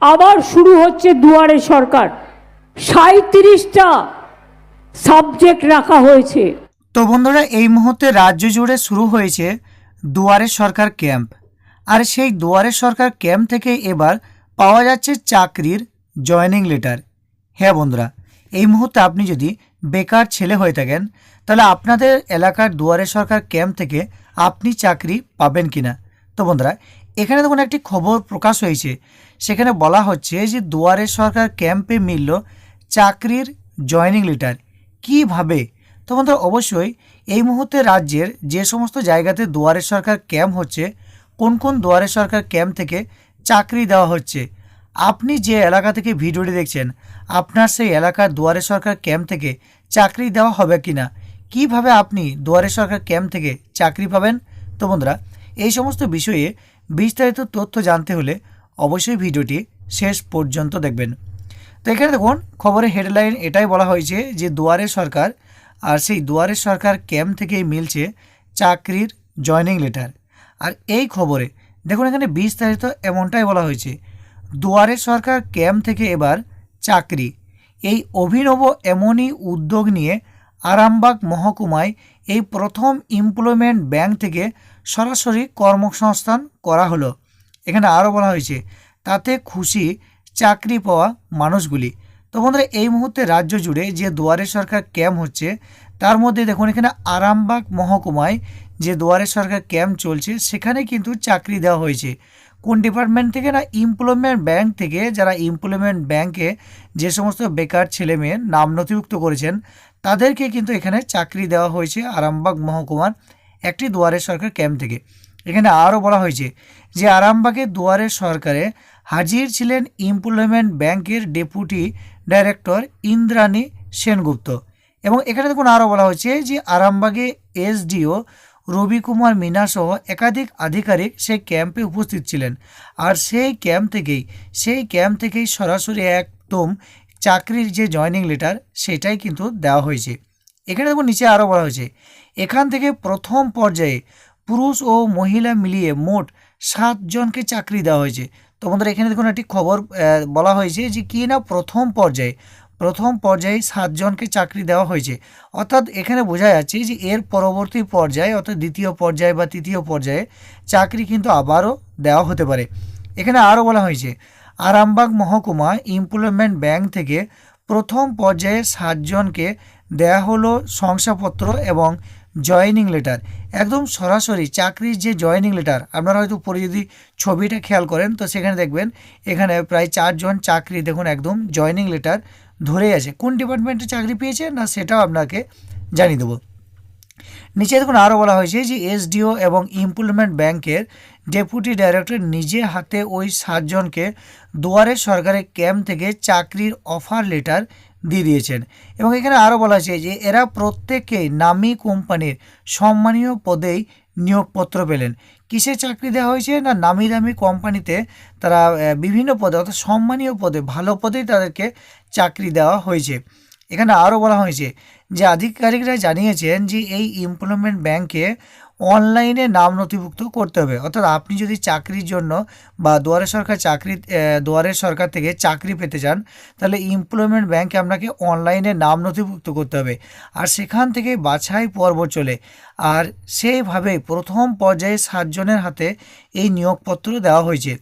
আবার শুরু হচ্ছে দুয়ারে সরকার। সাঁত্রিশটা সাবজেক্ট রাখা হয়েছে। তো বন্ধুরা, এই মুহূর্তে রাজ্য জুড়ে শুরু হয়েছে দুয়ারে সরকার ক্যাম্প। আর সেই দুয়ারে সরকার ক্যাম্প থেকে এবার পাওয়া যাচ্ছে চাকরির জয়েনিং লেটার। হ্যাঁ বন্ধুরা, এই মুহূর্তে আপনি যদি বেকার ছেলে হয়ে থাকেন, তাহলে আপনাদের এলাকার দুয়ারে সরকার ক্যাম্প থেকে আপনি চাকরি পাবেন কিনা? তো বন্ধুরা, এখানে দেখুন একটি খবর প্রকাশ হয়েছে। সেখানে বলা হচ্ছে যে দুয়ারে সরকার ক্যাম্পে মিলল চাকরির জয়েনিং লেটার। কীভাবে? তো বন্ধুরা, অবশ্যই এই মুহূর্তে রাজ্যের যে সমস্ত জায়গাতে দুয়ারে সরকার ক্যাম্প হচ্ছে, কোন কোন দুয়ারে সরকার ক্যাম্প থেকে চাকরি দেওয়া হচ্ছে, আপনি যে এলাকা থেকে ভিডিওটি দেখছেন, আপনার সেই এলাকার দুয়ারে সরকার ক্যাম্প থেকে চাকরি দেওয়া হবে কি না কীভাবে আপনি দুয়ারে সরকার ক্যাম্প থেকে চাকরি পাবেন? তো বন্ধুরা এই সমস্ত বিষয়ে বিস্তারিত তথ্য জানতে হলে অবশ্যই ভিডিওটি শেষ পর্যন্ত দেখবেন। তো এখানে দেখুন, খবরের হেডলাইন এটাই বলা হয়েছে যে দুয়ারে সরকার আর সেই দুয়ারে সরকার ক্যাম্প থেকেই মিলছে চাকরির জয়নিং লেটার। আর এই খবরে দেখুন, এখানে বিস্তারিত এমনটাই বলা হয়েছে, দুয়ারে সরকার ক্যাম্প থেকে এবার চাকরি। এই অভিনব এমনই উদ্যোগ নিয়ে আরামবাগ মহকুমায় এই প্রথম এমপ্লয়মেন্ট ব্যাংক থেকে সরাসরি কর্মসংস্থান করা হলো। এখানে আরও বলা হয়েছে, তাতে খুশি, চাকরি পাওয়া মানুষগুলি। তো বন্ধুরা, এই মুহূর্তে রাজ্য জুড়ে যে দুয়ারে সরকার ক্যাম্প হচ্ছে, তার মধ্যে দেখুন এখানে আরামবাগ মহকুমায় যে দুয়ারে সরকার ক্যাম্প চলছে, সেখানে কিন্তু চাকরি দেওয়া হয়েছে। কোন ডিপার্টমেন্ট থেকে না এমপ্লয়মেন্ট ব্যাংক থেকে যারা এমপ্লয়মেন্ট ব্যাংকে যে সমস্ত বেকার ছেলে মেয়ে নাম নথিভুক্ত করেছেন তাদেরকে কিন্তু এখানে চাকরি দেওয়া হয়েছে আরামবাগ মহকুমার একটি দুয়ারে সরকার ক্যাম্প থেকে। এখানে আরও বলা হয়েছে যে আরামবাগের দুয়ারে সরকারে হাজির ছিলেন এমপ্লয়মেন্ট ব্যাংকের ডেপুটি ডাইরেক্টর ইন্দ্রাণী সেনগুপ্ত। এবং এখানে দেখুন আরও বলা হয়েছে যে আরামবাগে এসডিও রবি কুমার মিনা সহ একাধিক আধিকারিক সেই ক্যাম্পে উপস্থিত ছিলেন। আর সেই ক্যাম্প থেকেই, সেই ক্যাম্প থেকেই সরাসরি একদম চাকরির যে জয়নিং লেটার সেটাই কিন্তু দেওয়া হয়েছে। এখানে দেখুন, নিচে আরও বলা হয়েছে, এখান থেকে প্রথম পর্যায়ে পুরুষ ও মহিলা মিলিয়ে মোট সাতজনকে চাকরি দেওয়া হয়েছে। তো বন্ধুরা, এখানে দেখুন একটি খবর বলা হয়েছে যে কি না প্রথম পর্যায়ে প্রথম পর্যায়ে সাতজনকে চাকরি দেওয়া হয়েছে। অর্থাৎ এখানে বোঝা যাচ্ছে যে এর পরবর্তী পর্যায়ে, অর্থাৎ দ্বিতীয় পর্যায়ে বা তৃতীয় পর্যায়ে চাকরি কিন্তু আবারও দেওয়া হতে পারে। এখানে আরও বলা হয়েছে আরামবাগ মহকুমা এমপ্লয়মেন্ট ব্যাংক থেকে প্রথম পর্যায়ে সাতজনকে দেয়া হলো শংসাপত্র এবং জয়েনিং লেটার। একদম সরাসরি চাকরির যে জয়েনিং লেটার, আপনারা হয়তো পরে যদি ছবিটা খেয়াল করেন, তো সেখানে দেখবেন এখানে প্রায় চারজন চাকরি, দেখুন একদম জয়েনিং লেটার ধরে আছে। কোন ডিপার্টমেন্টে চাকরি পেয়েছে না সেটাও আপনাকে জানিয়ে দেবো। নিচে দেখুন আরও বলা হয়েছে যে এসডিও এবং এমপ্লয়মেন্ট ব্যাংকের ডেপুটি ডাইরেক্টর নিজে হাতে ওই সাতজনকে দুয়ারে সরকারের ক্যাম্প থেকে চাকরির অফার লেটার দিয়ে দিয়েছেন। এবং এখানে আরও বলা হয়েছে যে, এরা প্রত্যেকেই নামী কোম্পানির সম্মানীয় পদেই নিয়োগপত্র পেলেন। কিসে চাকরি দেওয়া হয়েছে না নামি দামি কোম্পানিতে তারা বিভিন্ন পদে অর্থাৎ সম্মানীয় পদে, ভালো পদেই তাদেরকে চাকরি দেওয়া হয়েছে। এখানে আরও বলা হয়েছে যে, আধিকারিকরা জানিয়েছেন যে, এই এমপ্লয়মেন্ট ব্যাংকে অনলাইনে নাম নথিভুক্ত করতে হবে। অর্থাৎ আপনি যদি চাকরির জন্য বা দুয়ারে সরকার চাকরি দুয়ারে সরকার থেকে চাকরি পেতে চান, তাহলে এমপ্লয়মেন্ট ব্যাংকে আপনাকে অনলাইনে নাম নথিভুক্ত করতে হবে। আর সেখান থেকে বাছাই পর্ব চলে। আর সেইভাবে প্রথম পর্যায়ে সাতজনের হাতে এই নিয়োগপত্র দেওয়া হয়েছে।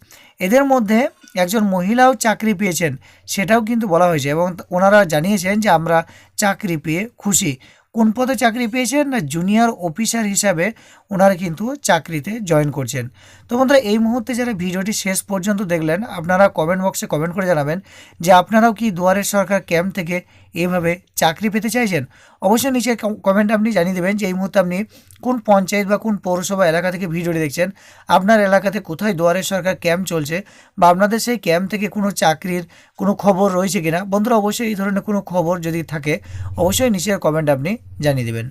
এদের মধ্যে একজন মহিলাও চাকরি পেয়েছেন, সেটাও কিন্তু বলা হয়েছে এবং ওনারা জানিয়েছেন যে আমরা চাকরি পেয়ে খুশি। কোন পদে চাকরি পেয়েছেন না জুনিয়র অফিসার হিসাবে ওনারা কিন্তু চাকরিতে জয়েন করছেন। তো বন্ধুরা, এই মুহূর্তে যারা ভিডিওটি শেষ পর্যন্ত দেখলেন, আপনারা কমেন্ট বক্সে কমেন্ট করে জানাবেন যে আপনারাও কি দুয়ারের সরকার ক্যাম্প থেকে এইভাবে চাকরি পেতে চাইছেন? অবশ্যই নিচে কমেন্ট আপনি জানিয়ে দেবেন যে এই মুহূর্তে আপনি কোন পঞ্চায়েত বা কোন পৌরসভা এলাকা থেকে ভিডিওটি দেখছেন, আপনার এলাকাতে কোথায় দুয়ারের সরকার ক্যাম্প চলছে বা আপনাদের সেই ক্যাম্প থেকে কোনো চাকরির কোনো খবর রয়েছে কিনা, বন্ধুরা অবশ্যই এই ধরনের কোনো খবর যদি থাকে, অবশ্যই নিচের কমেন্ট আপনি জানিয়ে দেবেন।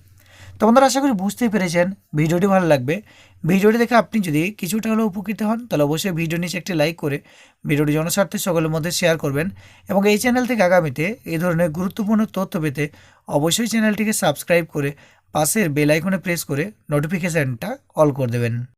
তো বন্ধুরা, আশা করি বুঝতেই পেরেছেন, ভিডিওটি ভালো লাগবে। ভিডিওটি দেখে আপনি যদি কিছুটা হলেও উপকৃত হন, তাহলে অবশ্যই ভিডিও নিচে একটি লাইক করে ভিডিওটি জনস্বার্থে সকলের মধ্যে শেয়ার করবেন এবং এই চ্যানেল থেকে আগামীতে এই ধরনের গুরুত্বপূর্ণ তথ্য পেতে অবশ্যই চ্যানেলটিকে সাবস্ক্রাইব করে পাশের বেল আইকনে প্রেস করে নোটিফিকেশানটা অল করে দেবেন।